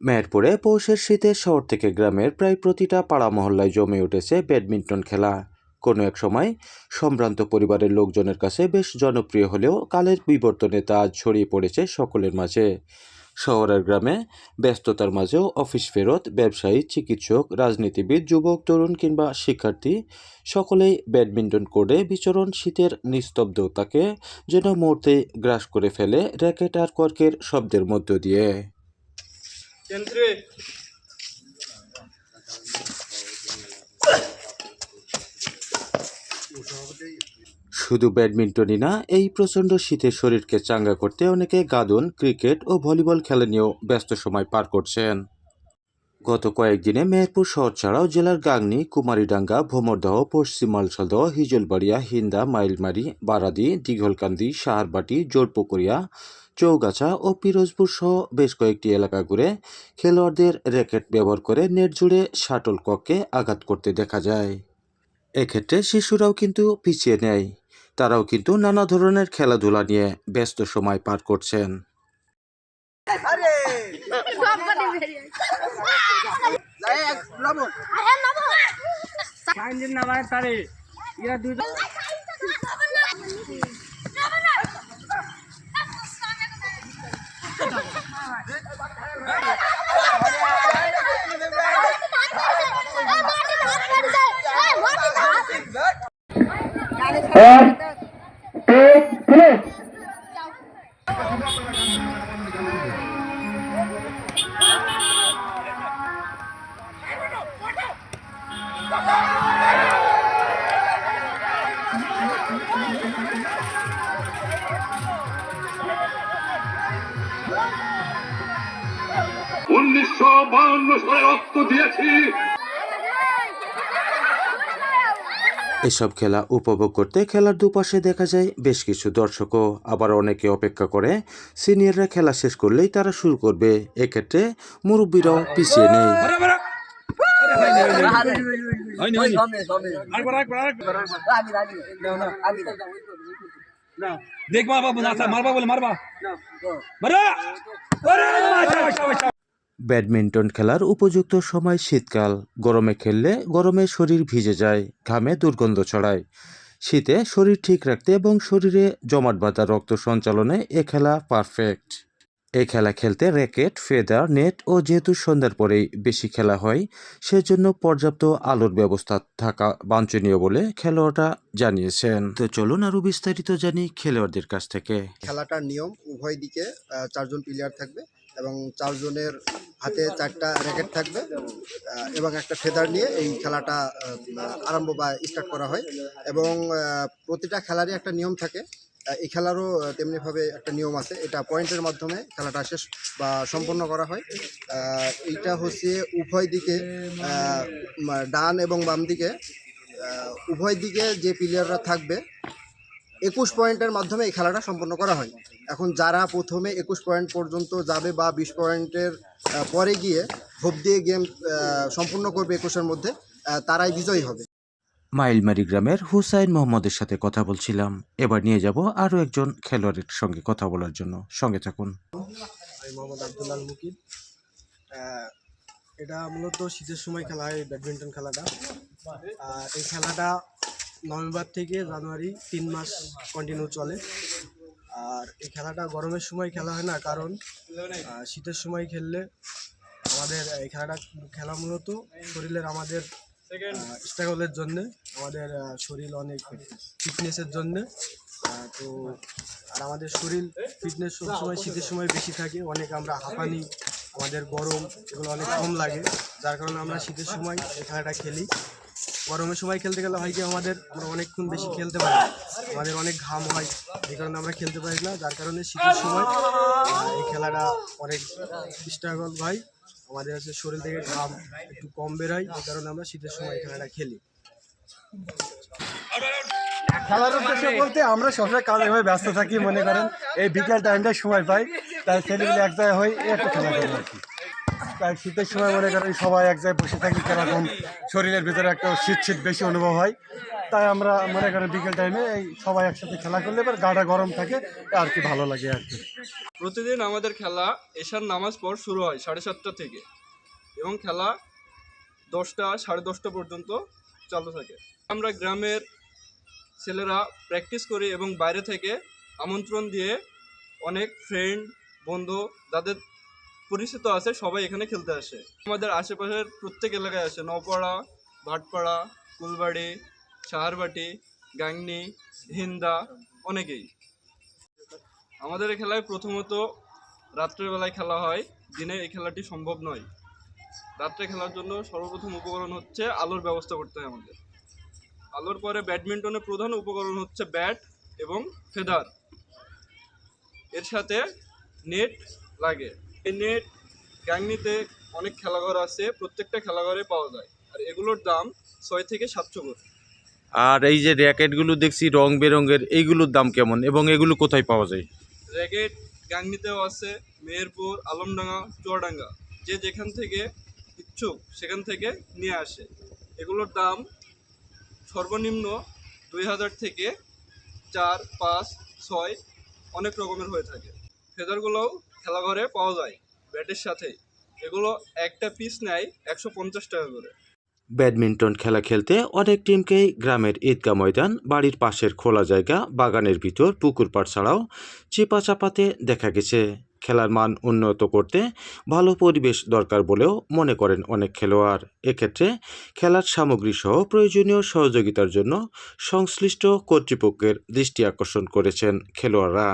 মেহেরপুরে পৌষের শীতে শহর থেকে গ্রামের প্রায় প্রতিটা পাড়া মহল্লায় জমে উঠেছে ব্যাডমিন্টন খেলা। কোনো এক সময় সম্ভ্রান্ত পরিবারের লোকজনের কাছে বেশ জনপ্রিয় হলেও কালের বিবর্তনে তা ছড়িয়ে পড়েছে সকলের মাঝে। শহর আর গ্রামে ব্যস্ততার মাঝেও অফিস ফেরত ব্যবসায়ী চিকিৎসক রাজনীতিবিদ যুবক তরুণ কিংবা শিক্ষার্থী সকলেই ব্যাডমিন্টন কোর্টে বিচরণ শীতের নিস্তব্ধতাকে যেন মুহূর্তে গ্রাস করে ফেলে র্যাকেট আর কর্কের শব্দের মধ্য দিয়ে। কেন্দ্রে। শুধু ব্যাডমিন্টনই না, এই প্রচণ্ড শীতে শরীরকে চাঙ্গা করতে অনেকে গাদন, ক্রিকেট ও ভলিবল খেলা নিয়েও ব্যস্ত সময় পার করছেন। গত কয়েকদিনে মেহেরপুর শহর ছাড়াও জেলার গাংনী, কুমারীডাঙ্গা, ভোমরদহ, পশ্চিম মালসদহ হিজলবাড়িয়া, হিন্দা, মাইলমারি, বারাদি, দীঘলকান্দি, সাহারবাটি জোরপুকুরিয়া চৌগাছা ও পিরোজপুর সহ বেশ কয়েকটি এলাকা ঘুরে খেলোয়াড়দের র্যাকেট ব্যবহার করে নেট জুড়ে শাটল কককে আঘাত করতে দেখা যায়। এক্ষেত্রে শিশুরাও কিন্তু পিছিয়ে নেয়। তারাও কিন্তু নানা ধরনের খেলাধুলা নিয়ে ব্যস্ত সময় পার করছেন। তারে বাউন্ন সালে রক্ত দিয়েছি। এসব খেলা উপভোগ করতে খেলার দুপাশে দেখা যায় বেশ কিছু দর্শকও। আবার অনেকে অপেক্ষা করে সিনিয়ররা খেলা শেষ করলেই তারা শুরু করবে। এক্ষেত্রে মুরব্বীরাও পিছিয়ে নেই। দেখ মারবা মারবা বলে মারবা। ব্যাডমিন্টন খেলার উপযুক্ত সময় শীতকাল। গরমে খেললে গরমে শরীর ভিজে যায়, ঘামে দুর্গন্ধ ছড়ায়। শীতে শরীর ঠিক রাখতে এবং শরীরে জমাট বাঁধা রক্ত সঞ্চালনে এ খেলা পারফেক্ট। এই খেলা খেলতে র্যাকেট, ফেদার, নেট ও যেহেতু সন্ধ্যার পরেই বেশি খেলা হয়, সেজন্য পর্যাপ্ত আলোর ব্যবস্থা থাকা বাঞ্ছনীয় বলে খেলোয়াড়রা জানিয়েছেন। তো চলুন আরও বিস্তারিত জানি খেলোয়াড়দের কাছ থেকে। খেলাটার নিয়ম উভয় দিকে চারজন প্লেয়ার থাকবে। এবং চারজনের হাতে চারটা র্যাকেট থাকবে এবং একটা ফেদার নিয়ে এই খেলাটা আরম্ভ বা স্টার্ট করা হয়। এবং প্রতিটা খেলারই একটা নিয়ম থাকে। এই খেলারও তেমনিভাবে একটা নিয়ম আছে। এটা পয়েন্টের মাধ্যমে খেলাটা শেষ বা সম্পন্ন করা হয়। এইটা হচ্ছে উভয় দিকে ডান এবং বাম দিকে। উভয় দিকে যে প্লেয়াররা থাকবে, একুশ পয়েন্টের মাধ্যমে এই খেলাটা সম্পন্ন করা হয়। এখন যারা প্রথমে একুশ পয়েন্ট পর্যন্ত যাবে বা বিশ পয়েন্টের পরে গিয়ে হোপ দিয়ে গেম সম্পূর্ণ করবে একুশের মধ্যে তারাই বিজয়ী হবে। মাইলমারি গ্রামের হুসাইন মোহাম্মদের সাথে কথা বলছিলাম। এবার নিয়ে যাব আরও একজন খেলোয়াড়ের সঙ্গে কথা বলার জন্য। সঙ্গে থাকুন। আমি মোহাম্মদ আহ, এটা মূলত শীতের সময় খেলা হয় ব্যাডমিন্টন খেলাটা। আর এই খেলাটা নভেম্বর থেকে জানুয়ারি তিন মাস কন্টিনিউ চলে। আর এই খেলাটা গরমের সময় খেলা হয় না, কারণ শীতের সময় খেললে আমাদের, এই খেলাটা খেলা মূলত শরীরের আমাদের স্ট্রাগলের জন্য, আমাদের শরীর অনেক ফিটনেসের জন্য তো, আর আমাদের শরীর ফিটনেস সবসময় শীতের সময় বেশি থাকে, অনেক আমরা হাঁপানি, আমাদের গরম, এগুলো অনেক কম লাগে, যার কারণে আমরা শীতের সময় এই খেলাটা খেলি। গরমের সময় খেলতে গেলে হয় কি আমাদের আমরা অনেকক্ষণ বেশি খেলতে পারি আমাদের অনেক ঘাম হয়, এই কারণে আমরা খেলতে পারি না, যার কারণে শীতের সময় এই খেলাটা অনেক স্ট্রাগল হয়। আমাদের হচ্ছে শরীর থেকে ঘাম একটু কম বেরোয়, এই কারণে আমরা শীতের সময় খেলাটা খেলি। খেলার উদ্দেশ্য বলতে আমরা সবসময় কাজে হয়ে ব্যস্ত থাকি, মনে করেন, এই বিকেল টাইমটাই সময় পাই, তাই ছেলেগুলো এক জায়গায় হয়ে একটু খেলা করি আর কি। তাই শীতের সময় মনে করেন সবাই এক জায়গায় বসে থাকি, কীরকম শরীরের ভিতরে একটা শীত শীত বেশি অনুভব হয়। তাই আমরা মনে করেন বিকেল টাইমে এই সবাই একসাথে খেলা করলে এবার গাটা গরম থাকে, আর কি ভালো লাগে আর কি। প্রতিদিন আমাদের খেলা এশার নামাজ পর শুরু হয় সাড়ে সাতটা থেকে এবং খেলা দশটা, সাড়ে দশটা পর্যন্ত চালু থাকে। আমরা গ্রামের ছেলেরা প্র্যাকটিস করি এবং বাইরে থেকে আমন্ত্রণ দিয়ে অনেক ফ্রেন্ড বন্ধু, যাদের পরিচিত আছে, সবাই এখানে খেলতে আসে। আমাদের আশেপাশের প্রত্যেক এলাকায় আসে। নপাড়া ভাটপাড়া, কুলবাড়ি, সাহারবাটি, গাংনি, হিন্দা, অনেকেই। আমাদের এই খেলায় প্রথমত রাত্রের বেলায় খেলা হয়। দিনে এই খেলাটি সম্ভব নয়। রাত্রে খেলার জন্য সর্বপ্রথম উপকরণ হচ্ছে আলোর ব্যবস্থা করতে হয় আমাদের। আলোর পরে ব্যাডমিন্টনের প্রধান উপকরণ হচ্ছে ব্যাট এবং ফেদার। এর সাথে নেট লাগে। এই নেট গাংনিতে অনেক খেলাঘর আছে প্রত্যেকটা খেলাঘরে পাওয়া যায়। আর এগুলোর দাম ছয় থেকে সাতশো করে। আর এই যে র্যাকেটগুলো দেখছি রং বেরঙের এইগুলোর দাম কেমন? এবং এগুলো কোথায় পাওয়া যায়? র্যাকেট গাংনিতেও আছে মেহেরপুর আলমডাঙ্গা চুয়াডাঙ্গা। যে যেখান থেকে ইচ্ছুক সেখান থেকে নিয়ে আসে। এগুলোর দাম সর্বনিম্ন দুই হাজার থেকে চার পাঁচ ছয় অনেক রকমের হয়ে থাকে। ফেদারগুলোও খেলাঘরে পাওয়া যায় ব্যাটের সাথে। এগুলো একটা পিস নেয় একশো পঞ্চাশ টাকা করে। ব্যাডমিন্টন খেলা খেলতে অনেক টিমকেই গ্রামের ঈদগা ময়দান, বাড়ির পাশের খোলা জায়গা, বাগানের ভিতর, পুকুর পাড় ছাড়াও চিপা চাপাতে দেখা গেছে। খেলার মান উন্নত করতে ভালো পরিবেশ দরকার বলেও মনে করেন অনেক খেলোয়াড়। এক্ষেত্রে খেলার সামগ্রী সহ প্রয়োজনীয় সহযোগিতার জন্য সংশ্লিষ্ট কর্তৃপক্ষের দৃষ্টি আকর্ষণ করেছেন খেলোয়াড়রা।